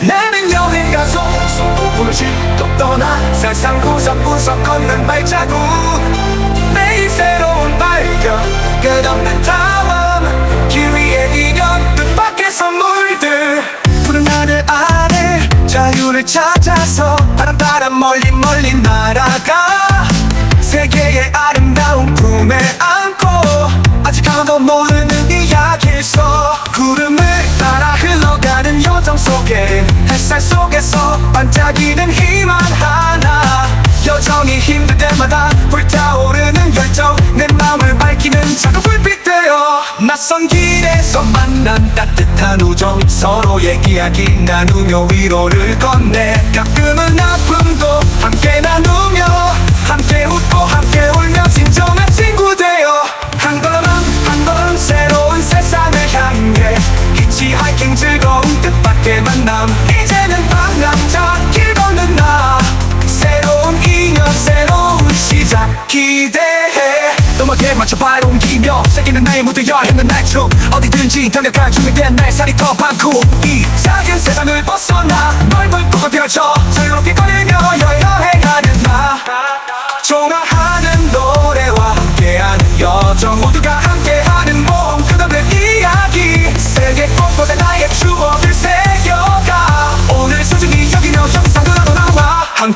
나는 여행 가서 소문을 또 떠나 세상 구석구석 걷는 발자국. 매일 새로운 발견 끝없는 탐험 길 위에 인연 뜻밖의 선물들. 푸른 하늘 아래 자유를 찾아서 바람 따라 멀리 멀리 날아가. 세계의 아름다운 품에 안고 아직 아무도 모르는 구름을 따라 요정 속에 햇살 속에서 반짝이는 희망 하나. 여정이 힘들 때마다 불타오르는 열정 내 마음을 밝히는 작은 불빛 되어 낯선 길에서 만난 따뜻한 우정 서로의 이야기 나누며 위로를 건네. 가끔은 아픔도 함께 나누 히치하이킹 즐거운 뜻밖의 만남. 이제는 방랑자 길 걷는 나 새로운 인연 새로운 시작. 기대해. 음악에 맞춰 발을 옮기며 새기는 나의 무드 여행은 날춤 어디든지 달려갈 준비된 날 살이 더 많고. 이 작은 세상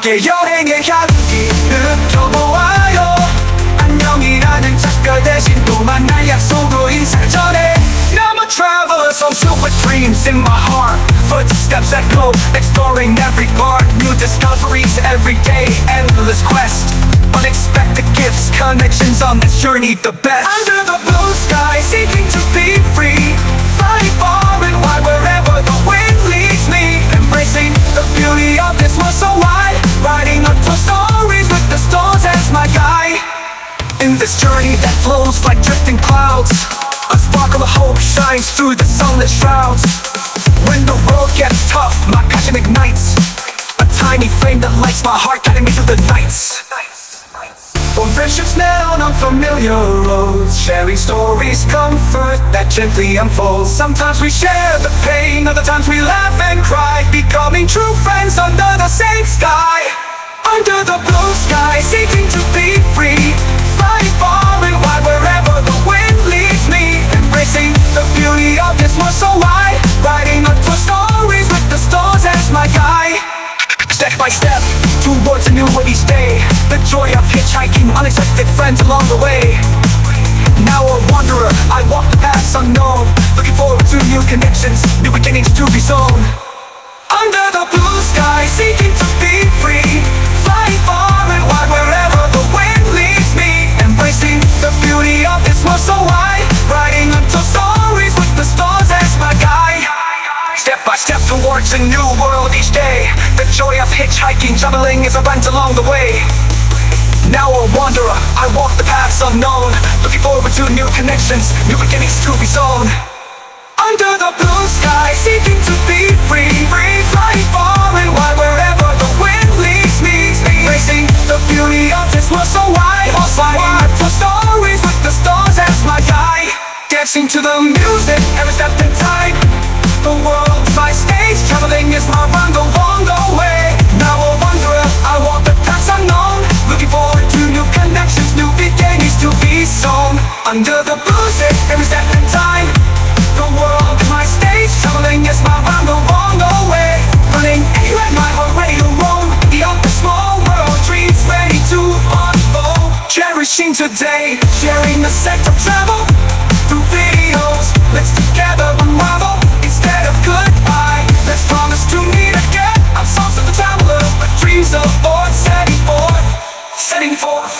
함께 여행의 향기 느껴보아요 안녕이라는 작별 대신 또 만날 약속으로 인사를 전해 I'm a traveler, some super dreams in my heart Footsteps that go, exploring every part New discoveries every day, endless quest Unexpected gifts, connections on this journey the best Under the blue sky, seeking to be free This journey that flows like drifting clouds. A sparkle of hope shines through the sunlit shrouds. When the road gets tough, my passion ignites. A tiny flame that lights my heart, guiding me through the nights. From friendships met on unfamiliar roads Sharing stories, comfort that gently unfolds. Sometimes we share the pain, other times we laugh and cry. Becoming true friends under the same sky under the blue sky, seeking to be free. Flying far and wide wherever the wind leads me. Embracing the beauty of this world so wide. Stories with the stars as my guide. Step by step, towards a new day. The joy of hitchhiking, unexpected friends along the way. Now a wanderer, I walk the paths unknown. Looking forward to new connections, new beginnings to be sown a new world each day. The joy of hitchhiking, traveling is a bent along the way. Now a wanderer, I walk the paths unknown. Looking forward to new connections, new beginnings to be sown. Under the blue sky, seeking to be free Free, traveling is my run way. Now a wanderer, I walk the paths unknown Looking forward to new connections, new beginnings to be sown. Under the sky, every step in time. The world is my stage, traveling is my the way. Running my heart to small world, dreams ready to unfold. Cherishing today, sharing the scent of travel Four.